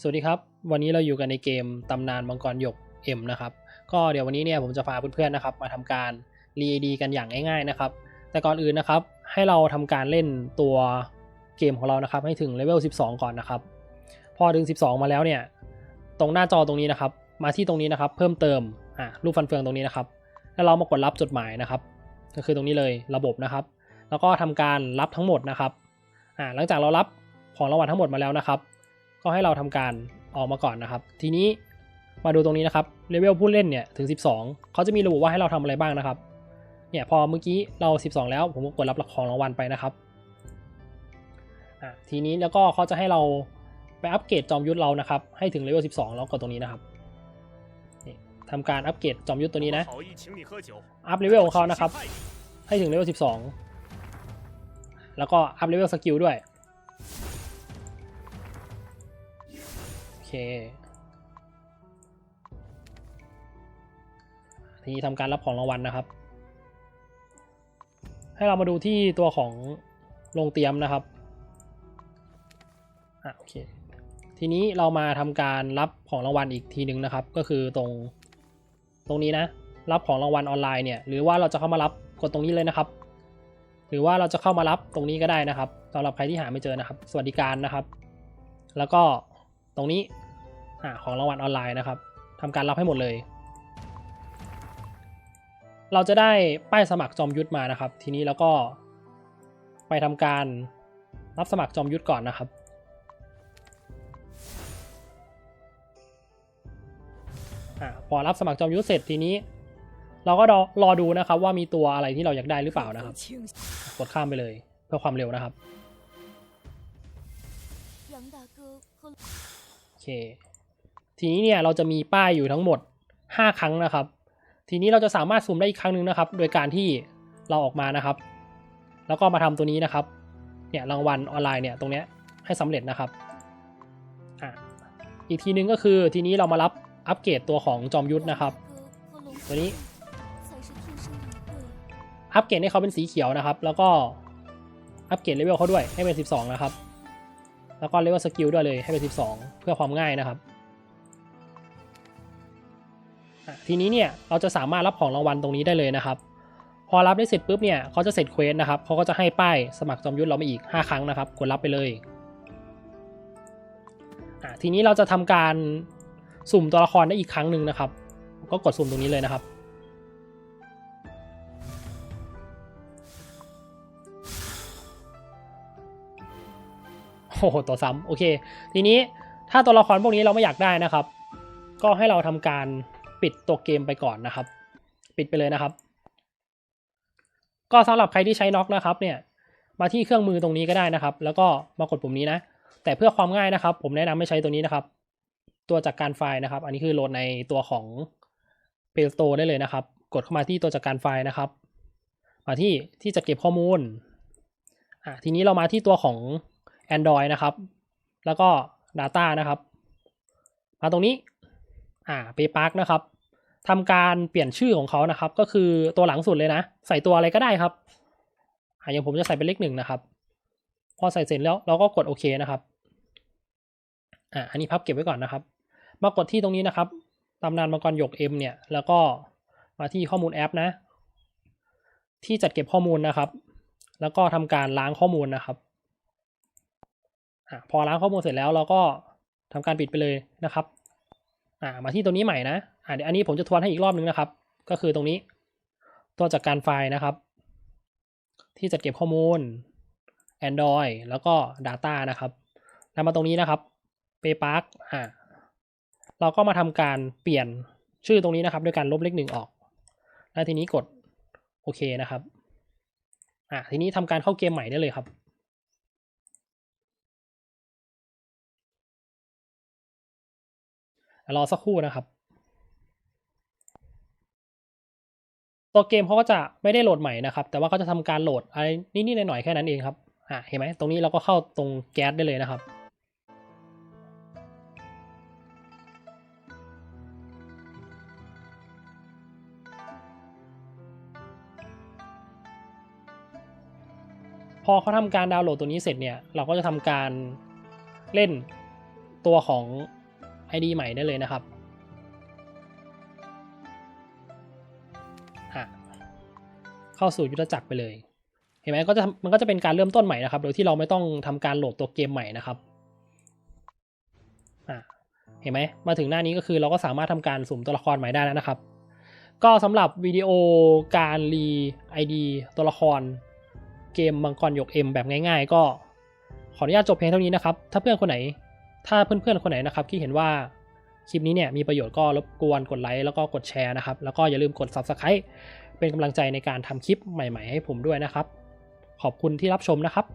สวัสดีครับ วันนี้เราอยู่กันในเกมตำนานมังกรหยก M นะครับ ก็เดี๋ยววันนี้เนี่ยผมจะพาเพื่อนๆนะครับ มาทำการรีดีกันอย่างง่าย ๆนะครับ แต่ก่อนอื่นนะครับ ให้เราทำการเล่นตัวเกมของเรานะครับ ให้ถึงเลเวล 12 ก่อนนะครับ พอถึง 12 มาแล้วเนี่ย ตรงหน้าจอตรงนี้นะครับ มาที่ตรงนี้นะครับ เพิ่มเติมอะรูปฟันเฟืองตรงนี้นะครับ แล้วเรามากดรับจดหมายนะครับ ก็คือตรงนี้เลยระบบนะครับ แล้วก็ทำการรับทั้งหมดนะครับอ่าหลังจากเรารับของรางวัลทั้งหมดมาแล้วนะครับ ก็ให้เราทำการออกมาก่อนนะครับ ทีนี้มาดูตรงนี้นะครับเลเวลผู้เล่นเนี่ยถึง 12 เขาจะมีระบุว่าให้เราทำอะไรบ้างนะครับเนี่ยพอเมื่อกี้เรา 12 แล้วผมก็กดรับของรางวัลไปนะครับทีนี้แล้วก็เขาจะให้เราไปอัปเกรดจอมยุทธเรานะครับ ให้ถึงเลเวล 12 แล้วกดตรงนี้นะครับทำการอัปเกรดจอมยุทธตัวนี้นะ อัพเลเวลของเขานะครับ ให้ถึงเลเวล 12 แล้วก็อัพเลเวลสกิลด้วย เคทีนี้ทำการรับของรางวัลนะครับ ให้เรามาดูที่ตัวของโรงเตรียมนะครับอะโอเคทีนี้เรามาทำการรับของรางวัลอีกทีหนึ่งนะครับ ก็คือตรงตรงนี้นะ รับของรางวัลออนไลน์เนี่ยหรือว่าเราจะเข้ามารับกดตรงนี้เลยนะครับ หรือว่าเราจะเข้ามารับตรงนี้ก็ได้นะครับสำหรับใครที่หาไม่เจอนะครับ สวัสดิการนะครับ แล้วก็ ตรงนี้ของรางวัลออนไลน์นะครับทำการรับให้หมดเลย เราจะได้ป้ายสมัครจอมยุทธมานะครับ ทีนี้แล้วก็ไปทำการรับสมัครจอมยุทธก่อนนะครับอพอรับสมัครจอมยุทธเสร็จทีนี้ เราก็รอดูนะครับว่ามีตัวอะไรที่เราอยากได้หรือเปล่านะครับ กดข้ามไปเลยเพื่อความเร็วนะครับ เคทีนี้เนี่ยเราจะมีป้ายอยู่ทั้งหมด 5 ครั้งนะครับ ทีนี้เราจะสามารถซูมได้อีกครั้งหนึ่งนะครับ โดยการที่เราออกมานะครับ แล้วก็มาทำตัวนี้นะครับเนี่ยรางวัลออนไลน์เนี่ยตรงเนี้ยให้สำเร็จนะครับอะอีกทีนึงก็คือทีนี้เรามารับอัปเกรดตัวของจอมยุทธนะครับ ตัวนี้อัปเกรดให้เขาเป็นสีเขียวนะครับ แล้วก็อัปเกรดเลเวลเขาด้วยให้เป็น 12 นะครับ แล้วก็เลเวลสกิลด้วยเลยให้เป็น 12 เพื่อความง่ายนะครับ ทีนี้เนี่ยเราจะสามารถรับของรางวัลตรงนี้ได้เลยนะครับ พอรับได้เสร็จปุ๊บเนี่ยเขาจะเสร็จเควสนะครับเขาก็จะให้ป้ายสมัครจอมยุทธเรามาอีก 5 ครั้งนะครับกดรับไปเลยทีนี้เราจะทำการสุ่มตัวละครได้อีกครั้งหนึ่งนะครับ ก็กดสุ่มตรงนี้เลยนะครับ โอ้โหตัวซ้ำโอเค ทีนี้ถ้าตัวละครพวกนี้เราไม่อยากได้นะครับ ก็ให้เราทำการปิดตัวเกมไปก่อนนะครับ ปิดไปเลยนะครับ ก็สำหรับใครที่ใช้น็อกนะครับ เนี่ย มาที่เครื่องมือตรงนี้ก็ได้นะครับ แล้วก็มากดปุ่มนี้นะ แต่เพื่อความง่ายนะครับ ผมแนะนำให้ใช้ตัวนี้นะครับ ตัวจัดการไฟล์นะครับ อันนี้คือโหลดในตัวของ Play Store ได้เลยนะครับ กดเข้ามาที่ตัวจัดการไฟล์นะครับ มาที่ที่จะเก็บข้อมูลอะทีนี้เรามาที่ตัวของ Android นะครับ แล้วก็ Data นะครับ มาตรงนี้อ่า Paypark นะครับทำการเปลี่ยนชื่อของเขานะครับ ก็คือตัวหลังสุดเลยนะ ใส่ตัวอะไรก็ได้ครับอ่าอย่างผมจะใส่เป็นเลขหนึ่งนะครับ พอใส่เสร็จแล้วเราก็กดโอเคนะครับอ่าอันนี้พับเก็บไว้ก่อนนะครับ มากดที่ตรงนี้นะครับตำนานมังกรหยก M เนี่ย แล้วก็มาที่ข้อมูลแอปนะ ที่จัดเก็บข้อมูลนะครับ แล้วก็ทำการล้างข้อมูลนะครับ อะพอล้างข้อมูลเสร็จแล้วเราก็ทำการปิดไปเลยนะครับอ่ามาที่ตัวนี้ใหม่นะอ่าเดี๋ยวอันนี้ผมจะทวนให้อีกรอบนึงนะครับ ก็คือตรงนี้ ตัวจัดการไฟล์นะครับ ที่จัดเก็บข้อมูล Android แล้วก็ Data นะครับแล้วมาตรงนี้นะครับ Paypark อ่าเราก็มาทำการเปลี่ยนชื่อตรงนี้นะครับด้วยการลบเลขหนึ่งออก แล้วทีนี้กดโอเคนะครับ อ่าทีนี้ทำการเข้าเกมใหม่ได้เลยครับ รอสักครู่นะครับ ตัวเกมเขาก็จะไม่ได้โหลดใหม่นะครับ แต่ว่าเขาจะทำการโหลดอะไรนิดๆหน่อยๆแค่นั้นเองครับอ่าเห็นไหมตรงนี้เราก็เข้าตรงแก๊สได้เลยนะครับพอเขาทำการดาวน์โหลดตัวนี้เสร็จเนี่ย เราก็จะทำการเล่นตัวของ ID ใหม่ได้เลยนะครับอะเข้าสู่ยุทธจักรไปเลย เห็นไหมก็จะมันก็จะเป็นการเริ่มต้นใหม่นะครับ โดยที่เราไม่ต้องทำการโหลดตัวเกมใหม่นะครับอะเห็นไหมมาถึงหน้านี้ก็คือเราก็สามารถทำการสุ่มตัวละครใหม่ได้แล้วนะครับ ก็สำหรับวิดีโอการรี ID ตัวละครเกมมังกรหยก M แบบง่าย ๆ ก็ขออนุญาตจบเพียงเท่านี้นะครับ ถ้าเพื่อนคนไหน ถ้าเพื่อนๆคนไหนนะครับที่เห็นว่าคลิปนี้เนี่ยมีประโยชน์ก็รบกวนกดไลค์แล้วก็กดแชร์นะครับ แล้วก็อย่าลืมกด Subscribe เป็นกำลังใจในการทำคลิปใหม่ ๆ ให้ผมด้วยนะครับ ขอบคุณที่รับชมนะครับ